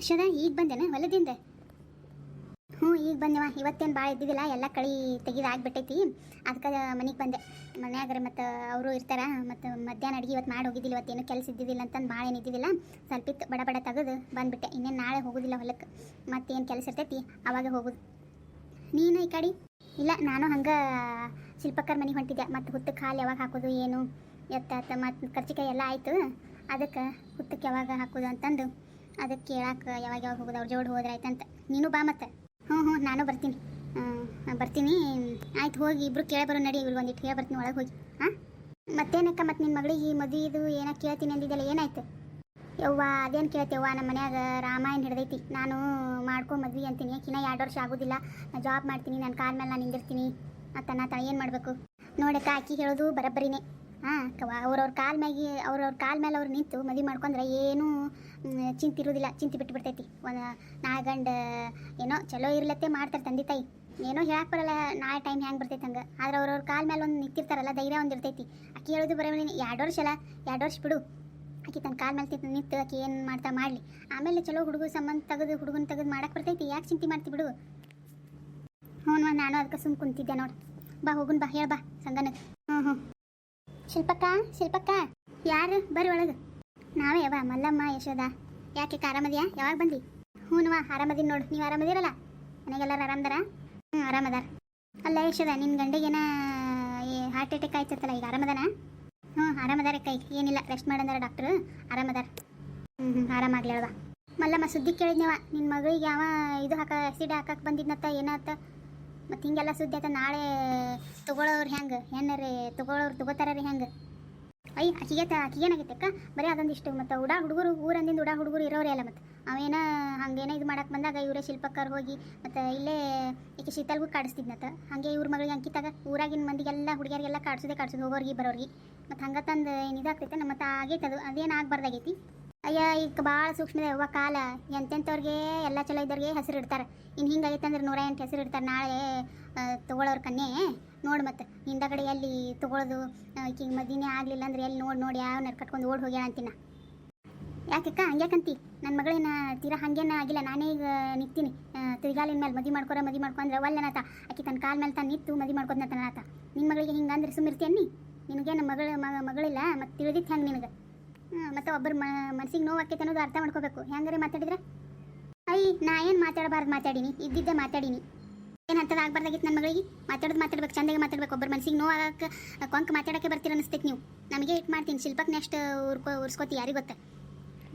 ಯಶೋದ ಈಗ ಬಂದೇನ? ಹೊಲದಿಂದ? ಹ್ಞೂ, ಈಗ ಬಂದೆವ ಇವತ್ತೇನು ಭಾಳ ಇದ್ದಿದ್ದಿಲ್ಲ. ಎಲ್ಲ ಕಳಿ ತೆಗೆದು ಆಗ್ಬಿಟ್ಟೈತಿ. ಅದಕ್ಕೆ ಮನೆಗೆ ಬಂದೆ. ಮನ್ಯಾಗರ ಮತ್ತು ಅವರು ಇರ್ತಾರೆ. ಮತ್ತು ಮಧ್ಯಾಹ್ನ ಅಡುಗೆ ಇವತ್ತು ಮಾಡಿ ಹೋಗಿದ್ದಿಲ್ಲ. ಇವತ್ತೇನು ಕೆಲಸ ಇದ್ದಿದ್ದಿಲ್ಲ ಅಂತಂದು ಭಾಳ ಏನು ಇದ್ದಿದ್ದಿಲ್ಲ. ಸ್ವಲ್ಪ ಇತ್ತು. ಬಡ ಬಡ ತೆಗೆದು ಬಂದುಬಿಟ್ಟೆ. ಇನ್ನೇನು ನಾಳೆ ಹೋಗೋದಿಲ್ಲ ಹೊಲಕ್ಕೆ ಮತ್ತೇನು ಕೆಲಸ ಇರ್ತೈತಿ, ಅವಾಗ ಹೋಗೋದು. ನೀನು ಈ ಕಡೆ? ಇಲ್ಲ, ನಾನು ಹಂಗೆ ಶಿಲ್ಪಕ್ಕರ ಮನೆಗೆ ಹೊಂಟಿದ್ದೆ. ಮತ್ತು ಹುತ್ತಕ್ಕೆ ಹಾಲು ಯಾವಾಗ ಹಾಕೋದು, ಏನು, ಎತ್ತ ಮತ್ತು ಖರ್ಚಿಕಾಯಿ ಎಲ್ಲ ಆಯಿತು. ಅದಕ್ಕೆ ಹುತ್ತಕ್ಕೆ ಯಾವಾಗ ಹಾಕೋದು ಅಂತಂದು ಅದಕ್ಕೆ ಕೇಳಕ್ಕೆ ಯಾವಾಗ ಯಾವಾಗ ಹೋಗೋದು, ಅವ್ರ ಜೋಡಿ ಹೋದ್ರೆ ಆಯ್ತಂತ. ನೀನು ಬಾ ಮತ್ತೆ. ಹ್ಞೂ ಹ್ಞೂ, ನಾನು ಬರ್ತೀನಿ. ಬರ್ತೀನಿ. ಆಯ್ತು, ಹೋಗಿ, ಇಬ್ರು ಕೇಳಿ ಬರೋ ನಡಿ ಇವ್ರು ಒಂದಿಟ್ಟು ಕೇಳಿ ಬರ್ತೀನಿ, ಒಳಗೆ ಹೋಗಿ. ಹಾಂ? ಮತ್ತೇನಕ್ಕ, ಮತ್ತೆ ನಿನ್ನ ಮಗಳಿಗೆ ಈ ಇದು ಏನೋ ಕೇಳ್ತೀನಿ ಅಂದಿದ್ದಲ್ಲ ಏನಾಯ್ತು? ಯವ್ವ, ಅದೇನು ಕೇಳ್ತೇವ್ವ ನಮ್ಮ ಮನ್ಯಾಗ ರಾಮಾಯಣ ಹಿಡ್ದೈತಿ. ನಾನು ಮಾಡ್ಕೊ ಮದ್ವಿ ಅಂತೀನಿ ಯಾಕಿನ್ನ ಎರಡು ವರ್ಷ ಆಗೋದಿಲ್ಲ. ನಾನು ಜಾಬ್ ಮಾಡ್ತೀನಿ ನನ್ನ ಕಾಲ ಮೇಲೆ ನಾನು ನಿಂದಿರ್ತೀನಿ. ಅಂತ ನಾ ಏನು ಮಾಡಬೇಕು? ನೋಡಕ್ಕ ಆಕಿ ಹೇಳೋದು ಬರಬ್ಬರಿನೇ. ಹಾಂ ಅವ್ರವ್ರ ಕಾಲ ಮ್ಯಾಗಿ, ಅವ್ರವ್ರ ಕಾಲ ಮೇಲೆ ಅವ್ರು ನಿಂತು ಮದುವೆ ಮಾಡ್ಕೊಂಡ್ರೆ ಏನೂ ಚಿಂತೆ ಇರೋದಿಲ್ಲ, ಚಿಂತೆ ಬಿಟ್ಟು ಬಿಡ್ತೈತಿ. ಒಂದು ನಾಗಂಡ ಗಂಡ ಏನೋ ಚಲೋ ಇರ್ಲತ್ತೆ ಮಾಡ್ತಾರೆ ತಂದೆ ತಾಯಿ. ಏನೋ ಹೇಳಕ್ಕೆ ಬರಲ್ಲ, ನಾಳೆ ಟೈಮ್ ಹೆಂಗೆ ಬರ್ತೈತೆ ಹಂಗೆ. ಆದ್ರೆ ಅವ್ರವ್ರ ಕಾಲ ಮೇಲೆ ಒಂದು ನಿಂತಿರ್ತಾರಲ್ಲ, ಧೈರ್ಯ ಒಂದು ಇರ್ತೈತಿ. ಆಕೆ ಹೇಳೋದು ಬರೋ ಎರಡು ವರ್ಷ ಅಲ್ಲ, ಎರಡು ವರ್ಷ ಬಿಡು. ಆಕಿ ತನ್ನ ಕಾಲ ಮೇಲೆ ನಿಂತು ಆಕಿ ಏನು ಮಾಡ್ತಾ ಮಾಡಲಿ. ಆಮೇಲೆ ಚಲೋ ಹುಡುಗ ಸಂಬಂಧ ತೆಗೆದು, ಹುಡುಗನ ತೆಗೆದು ಮಾಡಕ್ಕೆ ಬರ್ತೈತಿ. ಯಾಕೆ ಚಿಂತೆ ಮಾಡ್ತಿ ಬಿಡು. ಹ್ಞೂ ನಾನು ಅದಕ್ಕೆ ಸುಮ್ಮ ಕುಂತಿದ್ದೆ ನೋಡು. ಬಾ, ಹೋಗುನ್ ಬಾ, ಹೇಳ ಬಾ ಸಂಗನ ಹ್ಞೂ ಹ್ಞೂ ಶಿಲ್ಪಕ್ಕ ಶಿಲ್ಪಕ್ಕ. ಯಾರು? ಬರ್ರಿ ಒಳಗೆ. ನಾವೇ ಯವ್ವ ಮಲ್ಲಮ್ಮ ಯಶೋದ ಯಾಕೆ ಆರಾಮದಿಯಾ? ಯಾವಾಗ ಬಂದಿ? ಹ್ಞೂನವ್ವ ಆರಾಮದಿನ ನೋಡು. ನೀವು ಆರಾಮದಿರಲ್ಲ? ಮನೆಗೆಲ್ಲರೂ ಆರಾಮದಾರ? ಹ್ಞೂ, ಆರಾಮದಾರ. ಅಲ್ಲ ಯಶೋದ ನಿನ್ನ ಗಂಡಿಗೇನ ಹಾರ್ಟ್ ಅಟ್ಯಾಕ್ ಆಯ್ತತ್ತಲ್ಲ ಈಗ ಆರಾಮದಾನ? ಹ್ಞೂ, ಆರಾಮದಾರ ಕೈ. ಏನಿಲ್ಲ ರೆಸ್ಟ್ ಮಾಡಂದಾರ ಡಾಕ್ಟ್ರು ಆರಾಮದಾರ. ಹ್ಞೂ ಹ್ಞೂ ಆರಾಮಾಗ್ಲಿ ಅಲ್ವಾ ಮಲ್ಲಮ್ಮ, ಸುದ್ದಿ ಕೇಳಿದ್ನವ ನಿನ್ನ ಮಗಳಿಗೆ ಯಾವ ಇದು ಹಾಕ ಆ್ಯಸಿಡ್ ಹಾಕಕ್ಕೆ ಬಂದಿದ್ನತ್ತ ಏನಾತ? ಮತ್ತು ಹಿಂಗೆಲ್ಲ ಸುದ್ದಿ ಆತ, ನಾಳೆ ತಗೊಳ್ಳೋರು ಹೆಂಗೆ? ಏನಾರೇ ತಗೊಳ್ಳೋರು ತಗೋತಾರ ರೀ ಹೆಂಗೆ? ಅಯ್ಯ ಆಕಿಗೆ ಏನಾಗೈತೆ ಅಕ್ಕ ಬರೀ ಅದೊಂದಿಷ್ಟು ಮತ್ತು ಉಡಾ ಹುಡುಗರು, ಊರಂದಿಂದ ಉಡಾ ಹುಡುಗರು ಇರೋರೇ ಅಲ್ಲ ಮತ್ತು. ಅವೇನ ಹಂಗೇನೋ ಇದು ಮಾಡಕ್ಕೆ ಬಂದಾಗ ಇವರೇ ಶಿಲ್ಪಕ್ಕರ್ ಹೋಗಿ ಮತ್ತು ಇಲ್ಲೇ ಈಕೆ ಶೀತಲ್ಗೂ ಕಾಡಿಸ್ತಿದ್ನತ್ತ ಹಾಗೆ ಇವ್ರ ಮಗಳಿಗೆ ಅಂಕಿತಾಗ ಊರಾಗಿನ ಮಂದಿಗೆಲ್ಲ ಹುಡುಗಿಯರಿಗೆಲ್ಲ ಕಾಡ್ಸೋದೇ ಕಾಡ್ಸೋದು ಹೋಗೋರಿಗೆ ಬರೋರಿಗೆ. ಮತ್ತು ಹಂಗೆ ತಂದು ಏನು ಇದಾಗ್ತೈತೆ ನಮ್ಮ ಮತ್ತು ಆಗೈತೆ ಅದು. ಅದೇನು ಆಗ್ಬಾರ್ದಾಗೈತಿ? ಅಯ್ಯ, ಈಗ ಭಾಳ ಸೂಕ್ಷ್ಮದ ಯವ್ವ ಕಾಲ. ಎಂತೆಂಥವ್ರಿಗೆ ಎಲ್ಲ ಚಲೋ ಇದ್ದವ್ರಿಗೆ ಹೆಸರು ಇಡ್ತಾರೆ. ಇನ್ನು ಹಿಂಗಾಗೈತೆ ಅಂದ್ರೆ ನೂರ ಎಂಟು ಹೆಸರು ಇಡ್ತಾರೆ. ನಾಳೆ ಕನ್ಯೇ ಕನ್ಯೆ. ನೋಡು ಮತ್ತೆ, ಹಿಂದಗಡೆ ಎಲ್ಲಿ ತೊಗೊಳೋದು ಈಕಿಂಗೆ ಮದಿನೇ ಆಗಲಿಲ್ಲ ಅಂದ್ರೆ ಎಲ್ಲಿ ನೋಡಿ ನೋಡಿ ಯಾವ ಕಟ್ಕೊಂಡು ಓಡ್ ಹೋಗ್ಯಾಳ ಅಂತಿನ. ಯಾಕಕ್ಕ, ಹಂಗ್ಯಾಕಂತಿ? ನನ್ನ ಮಗಳೇನ ತೀರಾ ಹಂಗೇನ ಆಗಿಲ್ಲ, ನಾನೇ ಈಗ ನಿಂತೀನಿ. ತಿರುಗಾಲಿನ ಮೇಲೆ ಮದಿ ಮಾಡ್ಕೊರ ಮದಿ ಮಾಡ್ಕೊಂಡ್ರೆ ಒಲ್ಲನಾತ. ಆಕಿ ತನ್ನ ಕಾಲ ಮೇಲೆ ತಾನು ನಿಂತು ಮದಿ ಮಾಡ್ಕೊದ್ನತನತ ನಿನ್ನ ಮಗಳಿಗೆ ಹಿಂಗಂದ್ರೆ ಸುಮ್ಮಿರ್ತೀಯನ್ನಿ ನಿನಗೆ ನಮ್ಮ ಮಗಳ ಮಗ ಮಗಳಿಲ್ಲ, ಮತ್ತು ತಿಳಿದಿತ್ತು ಹೆಂಗೆ ನಿನಗೆ? ಮತ್ತು ಒಬ್ಬರು ಮನಸ್ಸಿಗೆ ನೋವು ಆಕೈತೆ ಅನ್ನೋದು ಅರ್ಥ ಮಾಡ್ಕೋಬೇಕು. ಹೆಂಗಾರೆ ಮಾತಾಡಿದ್ರೆ? ಅಯ್ಯ, ನಾ ಏನು ಮಾತಾಡಬಾರ್ದು ಮಾತಾಡೀನಿ? ಇದ್ದಿದ್ದೆ ಮಾತಾಡೀನಿ. ಏನು ಅಂತದ ಆಗ್ಬಾರ್ದಾಗಿತ್ತು ನನ್ನ ಮಗಳಿಗೆ? ಮಾತಾಡೋದು ಮಾತಾಡ್ಬೇಕು, ಚಂದಾಗಿ ಮಾತಾಡ್ಬೇಕು. ಒಬ್ಬರು ಮನಸ್ಸಿಗೆ ನೋವು ಆಗಕ್ಕೆ ಕೊಂಕ ಮಾತಾಡೋಕ್ಕೆ ಬರ್ತೀರ ಅನಿಸ್ತೈತೆ ನೀವು. ನಮಗೆ ಇಟ್ಟು ಮಾಡ್ತೀನಿ. ಶಿಲ್ಪಕ್ಕೆ ನೆಕ್ಸ್ಟ್ ಉರ್ಕೋ ಉರ್ಸ್ಕೋತಿ ಯಾರಿಗೆ ಗೊತ್ತ?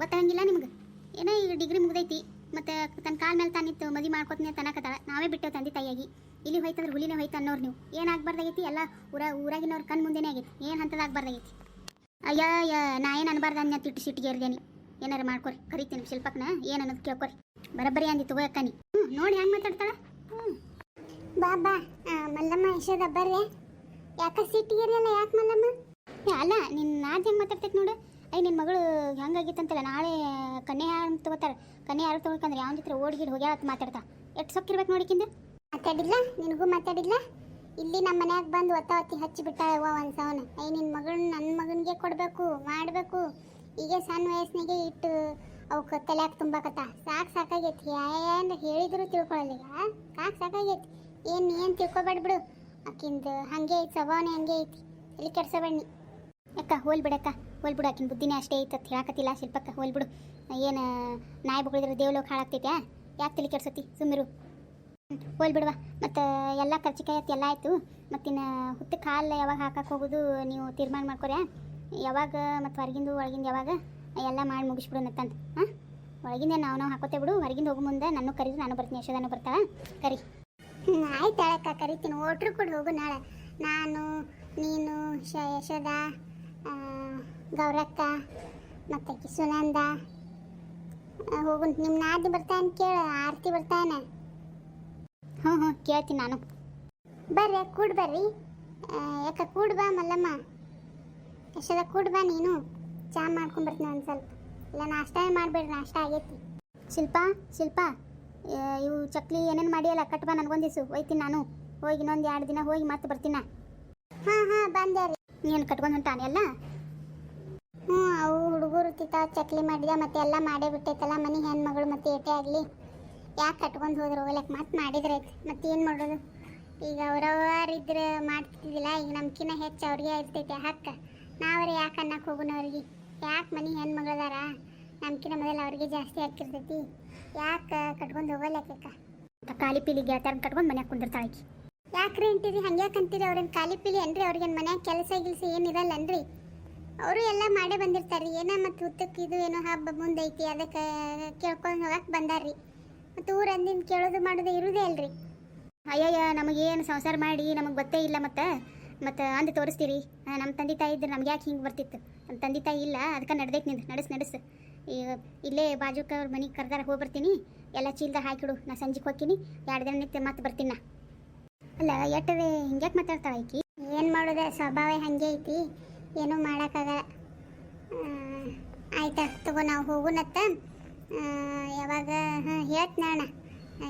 ಗೊತ್ತಾಗಂಗಿಲ್ಲ ನಿಮ್ಗೆ. ಏನೋ ಈಗ ಡಿಗ್ರಿ ಮುಗ್ದೈತಿ, ಮತ್ತು ತನ್ನ ಕಾಲ ಮೇಲೆ ತಾನಿತ್ತು, ಮದುವೆ ಮಾಡ್ಕೋತೀನಿ ತನಕತ್ತಾಳ ನಾವೇ ಬಿಟ್ಟು ತಂದೆ ತಾಯಿಯಾಗಿ. ಇಲ್ಲಿ ಹೋಯ್ತಂದ್ರೆ ಹುಲಿನೇ ಹೋಯ್ತು ಅನ್ನೋರು ನೀವು. ಏನು ಆಗ್ಬಾರ್ದಾಗೈತಿ? ಎಲ್ಲ ಊರ ಊರಾಗಿನವ್ರ ಕಣ್ಣು ಮುಂದೆನೇ ಆಗೈತಿ. ಏನು ಹಂತದ ಅಯ್ಯ ಅಯ್ಯ, ನಾ ಏನು ಅನ್ಬಾರ್ದು ಅನ್ನ ತಿಟ್ಟು ಸಿಟ್ಟಿಗೆ ಇರ್ದೇನಿ ಏನಾರ ಮಾಡ್ಕೊರಿ, ಕರಿತೀನಿ ಶಿಲ್ಪಕ್ನ. ಏನು ಅನ್ನೋದು ಕೇಳ್ಕೊರಿ. ಬರಬ್ಬರಿ ಅಂದಿ ತಗೋ ಹ್ಞೂ ನೋಡಿ ಹೆಂಗೆ ಮಾತಾಡ್ತಾಳ? ಬಾ ಬಾ. ಮಲ್ಲಮ್ಮ ಯಶೋದ ಬರ್ರೆ. ಯಾಕ ಸಿಟ್ಟಿಗಿರಲ್ಲ ಯಾಕೆ ಮಲ್ಲಮ್ಮ? ಅಲ್ಲ ನಿನ್ನ ನಾದ್ ಹೆಂಗೆ ಮಾತಾಡ್ತೈತೆ ನೋಡು. ಐ ನಿನ್ನ ಮಗಳು ಹೆಂಗಾಗಿತ್ತಂತಲ್ಲ, ನಾಳೆ ಕನ್ಯೆ ಯಾರು ತಗೋತಾರೆ? ಕನ್ಯೆ ಯಾರು ತಗೋಕಂದ್ರೆ ಯಾವ ಜೊತೆ ಓಡ್ಗಿಡ್ ಹೋಗ್ಯಾಳ ಅಂತ ಮಾತಾಡ್ತಾ. ಎಷ್ಟು ಸೊಕ್ಕಿರ್ಬೇಕು ನೋಡಿಕಿಂದ ಮಾತಾಡಿಲ್ಲ? ನಿನಗೂ ಮಾತಾಡಿಲ್ಲ? ಇಲ್ಲಿ ನಮ್ಮ ಮನ್ಯಾಗ ಬಂದು ಒತ್ತ ಒತ್ತಿ ಹಚ್ಚಿ ಬಿಟ್ಟಾಳವ್ವ ಒಂದು ಸವನ ಐ ನಿನ್ನ ಮಗಳನ್ನ ನನ್ನ ಮಗನಿಗೆ ಕೊಡಬೇಕು, ಮಾಡಬೇಕು. ಈಗ ಸಣ್ಣ ವಯಸ್ಸಿನಾಗೆ ಇಟ್ಟು ಅವಕ್ಕೆ ತಲ್ಯಾಕ ತುಂಬಾಕತ್ತ. ಸಾಕು ಸಾಕಾಗೈತಿ. ಏನು ಹೇಳಿದ್ರು ತಿಳ್ಕೊಳ್ಳಲ್ಲ ಈಗ ಸಾಕು ಸಾಕಾಗೈತಿ. ಏನು ಏನು ತಿಳ್ಕೊಬೇಡ ಬಿಡು. ಆಕಿಂದು ಹಂಗೆ ಐತಿ, ಸ್ವಭಾವನೆ ಹಂಗೆ ಐತಿ. ಇಲ್ಲಿ ಕೆಡ್ಸಬೇಡಿ ಅಕ್ಕ, ಹೋಲ್ ಬಿಡಕ್ಕ ಹೋಲ್ ಬಿಡು, ಆಕಿನ ಬುದ್ಧಿನೇ ಅಷ್ಟೇ ಐತೆ ಅಂತ. ಹೇಳಕತ್ತಿಲ್ಲ ಶಿಲ್ಪಕ್ಕ. ಹೋಲ್ ಬಿಡು. ಏನು, ನಾಯಿ ಬಗಳಿದ್ರೆ ದೇವ್ಲೋಕ ಹಾಳಾಗ್ತೈತೆ ಯಾಕೆ ತಲೆ ಕೆಡ್ಸತಿ? ಸುಮ್ಮಿರು ಹೋಲ್ ಬಿಡುವ. ಮತ್ತು, ಎಲ್ಲ ಖರ್ಚಿಕಾಯಿ ಎಲ್ಲ ಆಯಿತು. ಮತ್ತಿನ್ನ ಹುತ್ತ ಕಾಲ್ ಯಾವಾಗ ಹಾಕಕ್ಕೆ ಹೋಗೋದು ನೀವು ತೀರ್ಮಾನ ಮಾಡ್ಕೊರ್ಯಾ? ಯಾವಾಗ ಮತ್ತು ಹೊರಗಿಂದು, ಒಳಗಿಂದ ಯಾವಾಗ? ಎಲ್ಲ ಮಾಡಿ ಮುಗಿಸ್ಬಿಡು ನತ್ತಂತ ಹಾಂ? ಒಳಗಿಂದ ನಾವು ನಾವು ಹಾಕೋತೇ ಬಿಡು. ಹೊರಗಿಂದ ಹೋಗೋ ಮುಂದೆ. ನಾನು ಕರೀರಿ, ನಾನು ಬರ್ತೀನಿ. ಯಶೋದಾನು ಬರ್ತಾಳ. ಕರಿ. ಆಯ್ತು ಹೇಳಕ್ಕ ಕರಿತೀನಿ. ಓಟ್ರು ಕೂಡ ಹೋಗು ನಾಳೆ. ನಾನು, ನೀನು, ಶ ಯಶೋದ ಗೌರಕ್ಕ, ಮತ್ತೆ ಸುನಂದ ಹೋಗು. ನಿಮ್ಮ ನಾದಿ ಬರ್ತಾನೆ ಕೇಳು, ಆರತಿ ಬರ್ತಾನೆ. ಹ್ಞೂ ಹ್ಞೂ ಕೇಳ್ತೀನಿ ನಾನು. ಬರ್ರಿ ಕೂಡ್ ಬರ್ರಿ. ಯಾಕ, ಕೂಡ್ ಬಾ ಮಲ್ಲಮ್ಮ. ಯಶೋದ ಕೂಡ್ ಬಾ ನೀನು. ಚಾ ಮಾಡ್ಕೊಂಡು ಬರ್ತೀನಿ ಒಂದು ಸ್ವಲ್ಪ. ಇಲ್ಲ, ನಾಷ್ಟ ಮಾಡಬೇಡ್ರಿ, ನಾಷ್ಟ ಆಗೈತಿ. ಶಿಲ್ಪ ಶಿಲ್ಪ. ಇವು ಚಕ್ಲಿ ಏನೇನು ಮಾಡಿಯಲ್ಲ ಕಟ್ ಬಾ ನನಗೊಂದಿಸು ಹೋಯ್ತೀನಿ ನಾನು. ಹೋಗಿ ಇನ್ನೊಂದು ಎರಡು ದಿನ ಹೋಗಿ ಮತ್ತೆ ಬರ್ತೀನ. ಹಾಂ ಹಾಂ ಬಂದೆ ರೀ. ನೀನು ಕಟ್ಕೊಂಡು ಹೊಂಟಾನೆ ಅಲ್ಲ? ಹ್ಞೂ ಅವು ಹುಡುಗರು ತಿಂತಾವ ಚಕ್ಲಿ ಮಾಡಿದ ಮತ್ತೆ ಎಲ್ಲ ಮಾಡೇ ಬಿಟ್ಟೈತಲ್ಲ ಮನೆ ಹೆಣ್ಮಗಳು ಮತ್ತೆ ಏಟೆ ಆಗಲಿ. ಯಾಕೆ ಕಟ್ಕೊಂಡು ಹೋದ್ರು ಹೋಗ್ಲಕ್ಕೆ ಮತ್ತೆ ಮಾಡಿದ್ರೈತೆ ಮತ್ತೆ ಏನು ಮಾಡೋದು? ಈಗ ಅವ್ರವ್ರಿದ್ರೆ ಮಾಡ್ತಿದ್ದಿಲ್ಲ ಈಗ ನಮ್ಕಿನ್ನ ಹೆಚ್ಚು ಅವ್ರಿಗೆ ಇರ್ತೈತೆ ಹಕ್ಕ. ನಾವ್ರೆ ಯಾಕೆ ಅನ್ನಕ್ಕೆ ಹೋಗೋಣ ಅವ್ರಿಗೆ? ಯಾಕೆ ಮನೆ ಹೆಣ್ಮಗಳದಾರ? ನಮ್ಕಿನ್ನ ಮೊದಲು ಅವ್ರಿಗೆ ಜಾಸ್ತಿ ಹಾಕಿರ್ತೈತಿ ಯಾಕೆ ಕಟ್ಕೊಂಡು ಹೋಗಲ್ಲಕ್ಕ ಕಾಲಿ ಪಿಲಿ ಗೆಳತ್ಯಾರನ್ನ ಕಟ್ಕೊಂಡು ಮನ್ಯಾಗ ಕುಂದಿರ್ತಾಳೆ ಆಕಿ. ಯಾಕ್ರಿ ಅಂತೀರಿ ಹಂಗೆ ಅಂತೀರಿ ಅವ್ರೇನು ಕಾಲಿ ಪಿಲಿ ಅನ್ರಿ ಅವ್ರಿಗೇನು ಮನ್ಯಾಗ ಕೆಲಸ ಗಿಲ್ಸ ಏನಿರಲ್ಲನ್ರಿ ಅವರು ಎಲ್ಲ ಮಾಡೇ ಬಂದಿರ್ತಾರೆ ಏನೋ ಮತ್ತು ಉತ್ತಕ್ಕೆ ಇದು ಏನೋ ಹಬ್ಬ ಮುಂದೈತಿ ಅದಕ್ಕೆ ಕೇಳ್ಕೊಂಡು ಹೋಗಕ್ಕೆ ಬಂದಾರ್ರಿ. ಮತ್ತು ಊರು ಅಂದಿನ ಕೇಳೋದು ಮಾಡೋದು ಇರೋದೇ ಅಲ್ರಿ ಅಯ್ಯಯ್ಯ ನಮಗೇನು ಸಂಸಾರ ಮಾಡಿ ನಮಗೆ ಗೊತ್ತೇ ಇಲ್ಲ ಮತ್ತು. ಮತ್ತು ಅಂದು ತೋರಿಸ್ತೀರಿ. ನಮ್ಮ ತಂದೆ ತಾಯಿ ಇದ್ರೆ ನಮ್ಗೆ ಯಾಕೆ ಹಿಂಗೆ ಬರ್ತಿತ್ತು? ನಮ್ಮ ತಂದೆ ತಾಯಿ ಇಲ್ಲ ಅದಕ್ಕೆ ನಡ್ದೈತೆ ನಿಂದು. ನಡೆಸ್ ನಡೆಸು. ಈಗ ಇಲ್ಲೇ ಬಾಜುಕ ಅವ್ರ ಮನೆಗೆ ಕರ್ದಾರ ಹೋಗಿ ಬರ್ತೀನಿ. ಎಲ್ಲ ಚೀಲ್ದ ಹಾಕಿಡು ನಾ ಸಂಜೆಗೆ ಹೋಗ್ತೀನಿ. ಎರಡು ದಿನ ನಿತ್ಯ ಮತ್ತೆ ಬರ್ತೀನಿ ನಾ. ಅಲ್ಲ ಎಟ್ಟದೆ ಹಿಂಗ್ಯಾಕೆ ಮಾತಾಡ್ತಾಳೆ ಆಕಿ? ಏನು ಮಾಡೋದೆ? ಸ್ವಭಾವ ಹಾಗೆ ಐತಿ. ಏನೂ ಮಾಡೋಕ್ಕಾಗಲ್ಲ. ಆಯ್ತಾ ತಗೋ ನಾವು ಹೋಗುನತ್ತ. ಯಾವಾಗ? ಹಾಂ ಹೇಳ್ತೀನಿ ನಾಣ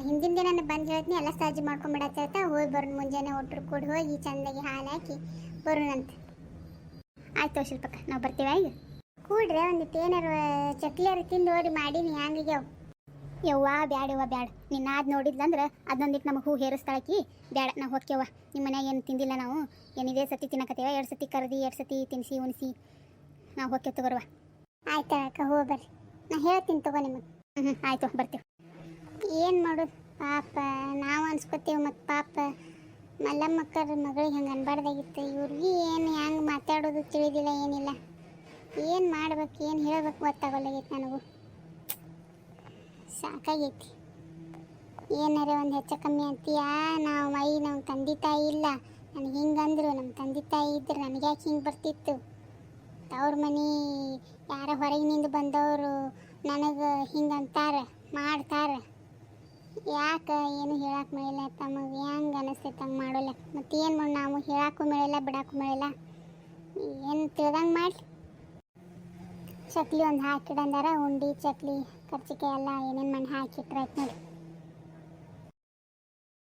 ಹಿಂದಿನ ದಿನ ಬಂದು ಹೇಳ್ತೀನಿ ಎಲ್ಲ ಸಜ್ಜು ಮಾಡ್ಕೊಂಬಿಡತ್ತ ಹೋಗಿ ಬರೋಣ ಮುಂಜಾನೆ ಒಟ್ಟರು ಕೂಡಿ ಹೋಗಿ ಚೆಂದಾಗಿ ಹಾಲು ಹಾಕಿ ಬರೋಣಂತೆ ಆಯ್ತು ಶಿಲ್ಪಕ್ಕ ನಾವು ಬರ್ತೀವಿ ಈಗ? ಕೂಡ್ರೆ ಒಂದಿಟ್ಟು ಏನಾರು ಚಕ್ಲಿಯರು ತಿಂದು ನೋಡಿ ಮಾಡೀನಿ ಹಂಗಿಗೆ ಯವ್ವ ಬ್ಯಾಡ ಯವ್ವ ಬ್ಯಾಡ. ನಿನ್ನ ಅದು ನೋಡಿದ್ಲಂದ್ರೆ ಅದೊಂದಿಟ್ಟು ನಮಗೆ ಹೂ ಹೇರಿಸ್ತಾಳಕಿ. ಬ್ಯಾಡ ನಾವು ಹೋಕ್ಯವ್ವ ನಿಮ್ಮ ಮನ್ಯಾಗ ಏನು ತಿಂದಿಲ್ಲ ನಾವು. ಏನಿದೆ ಸತಿ ತಿನ್ನಕತ್ತೇವ? ಎರಡು ಸತಿ ಕರೆದಿ ಎರಡು ಸತಿ ತಿನ್ನಿಸಿ ಉಣಿಸಿ. ನಾವು ಹೋಕ್ಯ ತಗೋರ್ವ ಆಯ್ತು ಅಕ್ಕ ಹೋಗಿ ಬರ್ರಿ. ನಾ ಹೇಳ್ತೀನಿ ತಗೋ ನಿಮಗೆ. ಹ್ಞೂ ಹ್ಞೂ ಆಯ್ತು ಬರ್ತೀವಿ. ಏನು ಮಾಡೋದು ಪಾಪ ನಾವು ಅನ್ಸ್ಕೊತೀವಿ ಮತ್ತು ಪಾಪ. ಮಲ್ಲಮ್ಮಕ್ಕರ ಮಗಳಿಗೆ ಹಂಗೆ ಅನ್ಬಾರ್ದಾಗಿತ್ತು. ಇವ್ರಿಗೆ ಏನು ಹೆಂಗೆ ಮಾತಾಡೋದು ತಿಳಿದಿಲ್ಲ ಏನಿಲ್ಲ. ಏನು ಮಾಡ್ಬೇಕು, ಏನು ಹೇಳ್ಬೇಕು ಗೊತ್ತಾಗೋಲ್ಲಾಗೈತಿ ನನಗೂ. ಸಾಕಾಗೈತಿ. ಏನಾರ ಒಂದು ಹೆಚ್ಚು ಕಮ್ಮಿ ಅಂತೀಯಾ? ನಾವು ಮೈ ನಮ್ಮ ತಂದೆ ತಾಯಿ ಇಲ್ಲ. ನನಗೆ ಹಿಂಗಂದ್ರು ನಮ್ಮ ತಂದೆ ತಾಯಿ ಇದ್ರೆ, ನನಗೆ ಯಾಕೆ ಹಿಂಗೆ ಬರ್ತಿತ್ತು? ತವ್ರ ಮನೆ ಯಾರ ಹೊರಗಿನಿಂದ ಬಂದವರು ನನಗೆ ಹಿಂಗಂತಾರೆ, ಮಾಡ್ತಾರೆ. ಯಾಕೆ ಏನು ಹೇಳಕ್ಕೆ ಮೇಳಿಲ್ಲ ತಮಗೆ? ಹೆಂಗೆ ಅನಿಸ್ತೈತೆ ಹಂಗೆ ಮಾಡೋಲ್ಲ? ಮತ್ತೇನು ಮಾಡಿ ನಾವು ಹೇಳಕ್ಕೂ ಮೇಳಿಲ್ಲ ಬಿಡಕ್ಕೂ ಮೇಳಿಲ್ಲ. ಏನು ತಿಳ್ದಂಗೆ ಮಾಡಿ ಚಕ್ಲಿ ಒಂದು ಹಾಕಿಡಂದಾರ ಉಂಡಿ ಚಕ್ಲಿ ಕರ್ಚಿಕಾಯಿ ಎಲ್ಲ ಏನೇನು ಮಣ್ಣು ಹಾಕಿಟ್ರಾಯ್ತು ನೋಡಿ